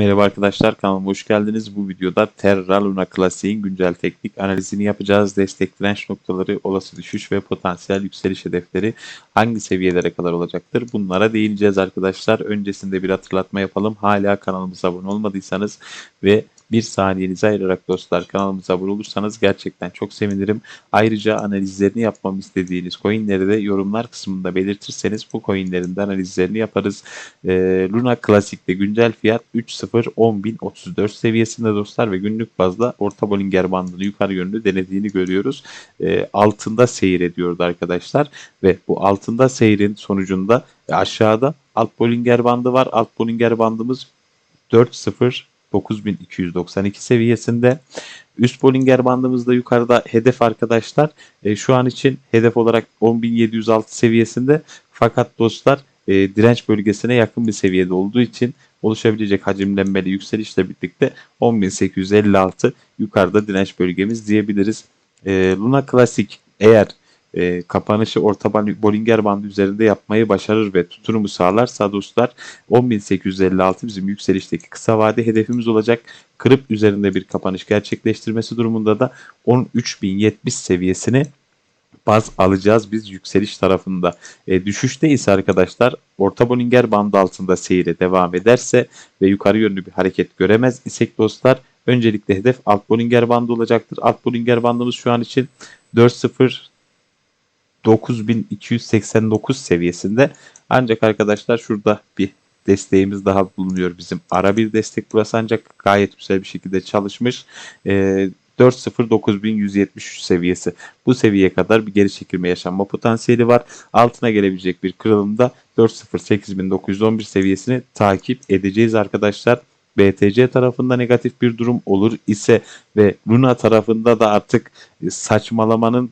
Merhaba arkadaşlar kanalıma hoş geldiniz. Bu videoda Terra Luna Classic'in güncel teknik analizini yapacağız. Destek direnç noktaları, olası düşüş ve potansiyel yükseliş hedefleri hangi seviyelere kadar olacaktır? Bunlara değineceğiz arkadaşlar. Öncesinde bir hatırlatma yapalım. Hala kanalımıza abone olmadıysanız ve bir saniyenizi ayırarak dostlar kanalımıza abone olursanız gerçekten çok sevinirim. Ayrıca analizlerini yapmamı istediğiniz coinleri de yorumlar kısmında belirtirseniz bu coinlerin de analizlerini yaparız. Ee, Luna Classic'te güncel fiyat 3.010.034 seviyesinde dostlar ve günlük bazda orta Bollinger bandını yukarı yönlü denediğini görüyoruz. Ee, altında seyrediyordu arkadaşlar ve bu altında seyrin sonucunda aşağıda alt Bollinger bandı var. Alt Bollinger bandımız 4.0 9292 seviyesinde. Üst Bollinger bandımızda yukarıda hedef arkadaşlar. E, şu an için hedef olarak 10706 seviyesinde. Fakat dostlar e, direnç bölgesine yakın bir seviyede olduğu için oluşabilecek hacimlenmeli yükselişle birlikte 10856 yukarıda direnç bölgemiz diyebiliriz. E, Luna Classic eğer e, kapanışı orta Bollinger bandı üzerinde yapmayı başarır ve tutunumu sağlarsa dostlar 10.856 bizim yükselişteki kısa vade hedefimiz olacak. Kırıp üzerinde bir kapanış gerçekleştirmesi durumunda da 13.070 seviyesini baz alacağız biz yükseliş tarafında. E, düşüşte ise arkadaşlar orta Bollinger bandı altında seyre devam ederse ve yukarı yönlü bir hareket göremez isek dostlar öncelikle hedef alt Bollinger bandı olacaktır. Alt Bollinger bandımız şu an için 4.0 9289 seviyesinde. Ancak arkadaşlar şurada bir desteğimiz daha bulunuyor bizim. Ara bir destek burası ancak gayet güzel bir şekilde çalışmış. Ee, 4.09173 seviyesi. Bu seviyeye kadar bir geri çekilme yaşanma potansiyeli var. Altına gelebilecek bir kırılımda 4.08911 seviyesini takip edeceğiz arkadaşlar. BTC tarafında negatif bir durum olur ise ve Luna tarafında da artık saçmalamanın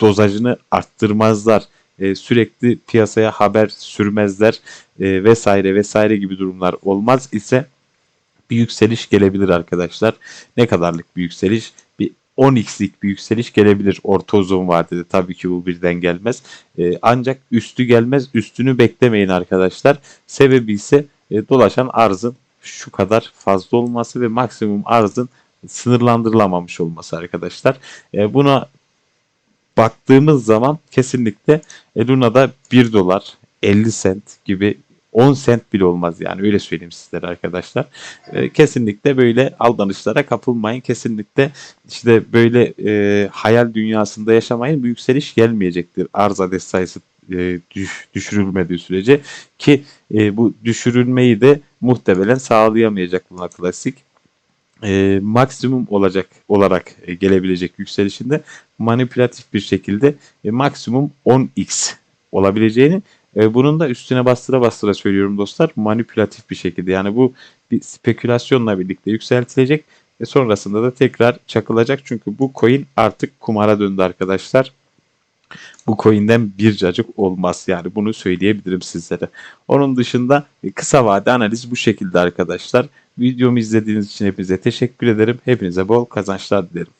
dozajını arttırmazlar. E, sürekli piyasaya haber sürmezler e, vesaire vesaire gibi durumlar olmaz ise bir yükseliş gelebilir arkadaşlar. Ne kadarlık bir yükseliş? Bir 10x'lik bir yükseliş gelebilir orta uzun vadede. Tabii ki bu birden gelmez. E, ancak üstü gelmez. Üstünü beklemeyin arkadaşlar. Sebebi ise e, dolaşan arzın şu kadar fazla olması ve maksimum arzın sınırlandırılamamış olması arkadaşlar. E, buna baktığımız zaman kesinlikle Luna'da 1 dolar 50 sent gibi 10 sent bile olmaz yani öyle söyleyeyim sizlere arkadaşlar. E, kesinlikle böyle aldanışlara kapılmayın. Kesinlikle işte böyle e, hayal dünyasında yaşamayın. Bu yükseliş gelmeyecektir. Arz adet sayısı e, düş, düşürülmediği sürece ki e, bu düşürülmeyi de muhtemelen sağlayamayacak Luna Classic e, maksimum olacak olarak e, gelebilecek yükselişinde manipülatif bir şekilde e, maksimum 10x olabileceğini e, bunun da üstüne bastıra bastıra söylüyorum dostlar manipülatif bir şekilde yani bu bir spekülasyonla birlikte yükseltilecek ve sonrasında da tekrar çakılacak çünkü bu coin artık kumara döndü arkadaşlar bu coin'den bir cacık olmaz. Yani bunu söyleyebilirim sizlere. Onun dışında e, kısa vade analiz bu şekilde arkadaşlar. Videomu izlediğiniz için hepinize teşekkür ederim. Hepinize bol kazançlar dilerim.